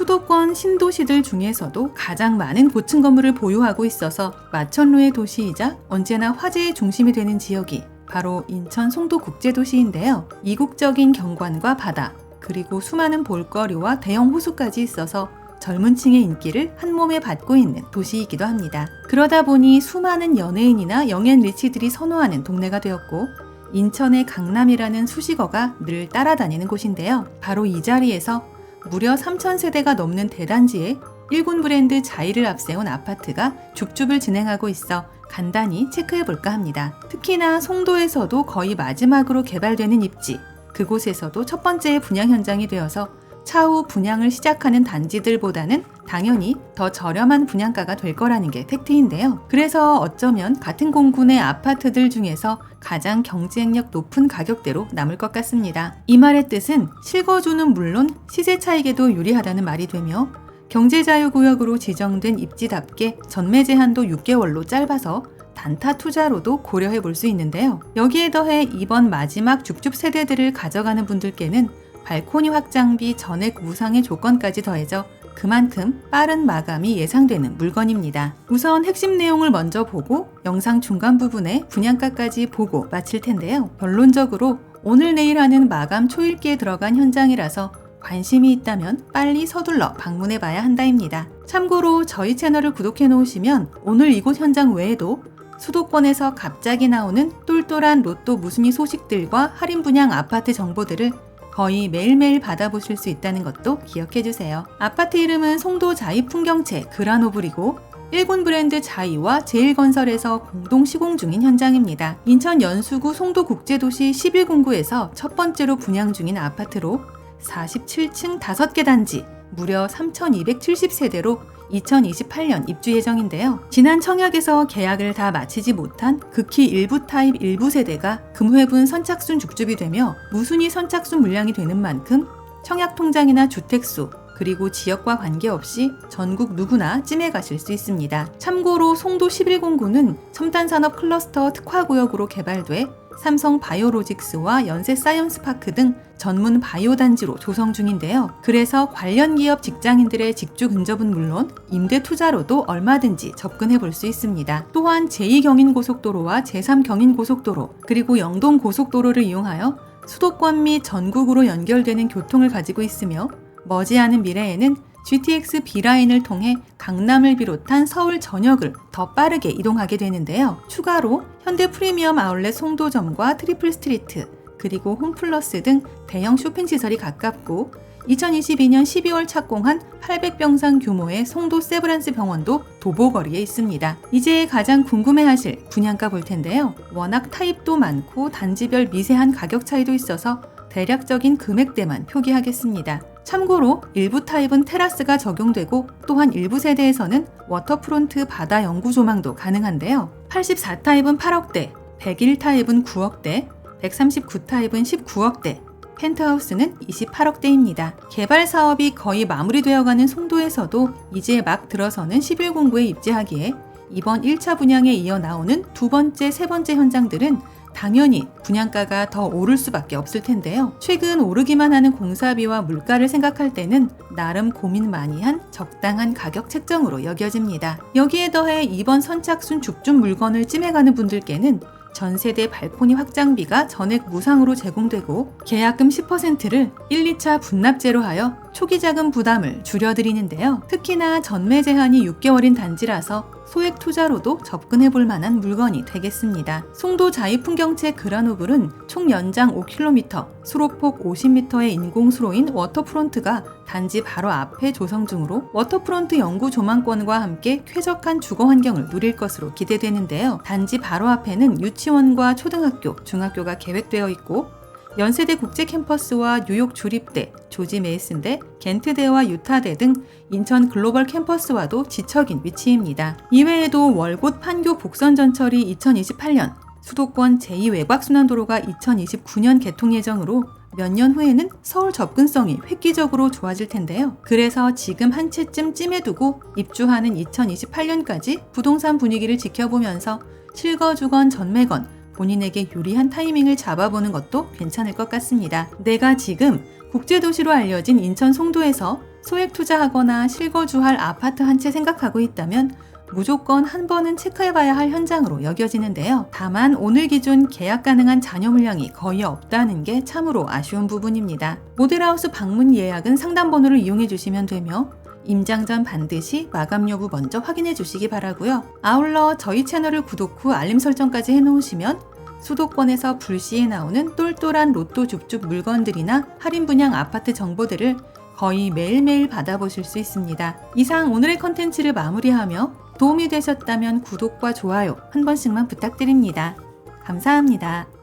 수도권 신도시들 중에서도 가장 많은 고층 건물을 보유하고 있어서 마천루의 도시이자 언제나 화제의 중심이 되는 지역이 바로 인천 송도 국제도시인데요. 이국적인 경관과 바다, 그리고 수많은 볼거리와 대형 호수까지 있어서 젊은 층의 인기를 한 몸에 받고 있는 도시이기도 합니다. 그러다 보니 수많은 연예인이나 영앤 리치들이 선호하는 동네가 되었고 인천의 강남이라는 수식어가 늘 따라다니는 곳인데요. 바로 이 자리에서 무려 3,000세대가 넘는 대단지에 일군 브랜드 자이를 앞세운 아파트가 줍줍을 진행하고 있어 간단히 체크해 볼까 합니다. 특히나 송도에서도 거의 마지막으로 개발되는 입지, 그곳에서도 첫 번째의 분양 현장이 되어서 차후 분양을 시작하는 단지들보다는 당연히 더 저렴한 분양가가 될 거라는 게 팩트인데요. 그래서 어쩌면 같은 공군의 아파트들 중에서 가장 경쟁력 높은 가격대로 남을 것 같습니다. 이 말의 뜻은 실거주는 물론 시세 차익에도 유리하다는 말이 되며 경제자유구역으로 지정된 입지답게 전매 제한도 6개월로 짧아서 단타 투자로도 고려해 볼 수 있는데요. 여기에 더해 이번 마지막 줍줍 세대들을 가져가는 분들께는 발코니 확장비 전액 무상의 조건까지 더해져 그만큼 빠른 마감이 예상되는 물건입니다. 우선 핵심 내용을 먼저 보고 영상 중간 부분에 분양가까지 보고 마칠 텐데요. 결론적으로 오늘 내일 하는 마감 초읽기에 들어간 현장이라서 관심이 있다면 빨리 서둘러 방문해 봐야 한다입니다. 참고로 저희 채널을 구독해 놓으시면 오늘 이곳 현장 외에도 수도권에서 갑자기 나오는 똘똘한 로또 무순위 소식들과 할인 분양 아파트 정보들을 거의 매일매일 받아보실 수 있다는 것도 기억해 주세요. 아파트 이름은 송도 자이 풍경채 그라노블이고 일본 브랜드 자이와 제일건설에서 공동 시공 중인 현장입니다. 인천 연수구 송도국제도시 11공구에서 첫 번째로 분양 중인 아파트로 47층 5개 단지 무려 3,270세대로 2028년 입주 예정인데요. 지난 청약에서 계약을 다 마치지 못한 극히 일부 타입 일부 세대가 금회분 선착순 죽줍이 되며 무순위 선착순 물량이 되는 만큼 청약 통장이나 주택수 그리고 지역과 관계없이 전국 누구나 찜해 가실 수 있습니다. 참고로 송도 11공구는 첨단산업 클러스터 특화구역으로 개발돼 삼성 바이오로직스와 연세 사이언스파크 등 전문 바이오 단지로 조성 중인데요. 그래서 관련 기업 직장인들의 직주 근접은 물론 임대 투자로도 얼마든지 접근해 볼 수 있습니다. 또한 제2경인고속도로와 제3경인고속도로 그리고 영동고속도로를 이용하여 수도권 및 전국으로 연결되는 교통을 가지고 있으며 머지않은 미래에는 GTX B라인을 통해 강남을 비롯한 서울 전역을 더 빠르게 이동하게 되는데요. 추가로 현대 프리미엄 아울렛 송도점과 트리플 스트리트, 그리고 홈플러스 등 대형 쇼핑 시설이 가깝고 2022년 12월 착공한 800병상 규모의 송도 세브란스 병원도 도보거리에 있습니다. 이제 가장 궁금해하실 분양가 볼 텐데요. 워낙 타입도 많고 단지별 미세한 가격 차이도 있어서 대략적인 금액대만 표기하겠습니다. 참고로 일부 타입은 테라스가 적용되고 또한 일부 세대에서는 워터프론트 바다 영구 조망도 가능한데요. 84 타입은 8억대, 101 타입은 9억대, 139 타입은 19억대, 펜트하우스는 28억대입니다. 개발 사업이 거의 마무리되어가는 송도에서도 이제 막 들어서는 11공구에 입지하기에 이번 1차 분양에 이어 나오는 두 번째, 세 번째 현장들은 당연히 분양가가 더 오를 수밖에 없을 텐데요. 최근 오르기만 하는 공사비와 물가를 생각할 때는 나름 고민 많이 한 적당한 가격 책정으로 여겨집니다. 여기에 더해 이번 선착순 죽준 물건을 찜해가는 분들께는 전세대 발코니 확장비가 전액 무상으로 제공되고 계약금 10%를 1, 2차 분납제로 하여 초기 자금 부담을 줄여드리는데요. 특히나 전매 제한이 6개월인 단지라서 소액 투자로도 접근해 볼 만한 물건이 되겠습니다. 송도 자이풍경채 그라노블은 총 연장 5km, 수로폭 50m의 인공수로인 워터프론트가 단지 바로 앞에 조성 중으로 워터프론트 영구 조망권과 함께 쾌적한 주거 환경을 누릴 것으로 기대되는데요. 단지 바로 앞에는 유치원과 초등학교, 중학교가 계획되어 있고 연세대 국제 캠퍼스와 뉴욕 주립대, 조지 메이슨대, 겐트대와 유타대 등 인천 글로벌 캠퍼스와도 지척인 위치입니다. 이외에도 월곶 판교 복선 전철이 2028년, 수도권 제2외곽순환도로가 2029년 개통 예정으로 몇 년 후에는 서울 접근성이 획기적으로 좋아질 텐데요. 그래서 지금 한 채쯤 찜해두고 입주하는 2028년까지 부동산 분위기를 지켜보면서 실거주건 전매건 본인에게 유리한 타이밍을 잡아보는 것도 괜찮을 것 같습니다. 내가 지금 국제도시로 알려진 인천 송도에서 소액 투자하거나 실거주할 아파트 한 채 생각하고 있다면 무조건 한 번은 체크해봐야 할 현장으로 여겨지는데요. 다만 오늘 기준 계약 가능한 잔여 물량이 거의 없다는 게 참으로 아쉬운 부분입니다. 모델하우스 방문 예약은 상담 번호를 이용해 주시면 되며 임장 전 반드시 마감 여부 먼저 확인해 주시기 바라고요. 아울러 저희 채널을 구독 후 알림 설정까지 해놓으시면 수도권에서 불시에 나오는 똘똘한 로또 줍줍 물건들이나 할인 분양 아파트 정보들을 거의 매일매일 받아보실 수 있습니다. 이상 오늘의 컨텐츠를 마무리하며 도움이 되셨다면 구독과 좋아요 한 번씩만 부탁드립니다. 감사합니다.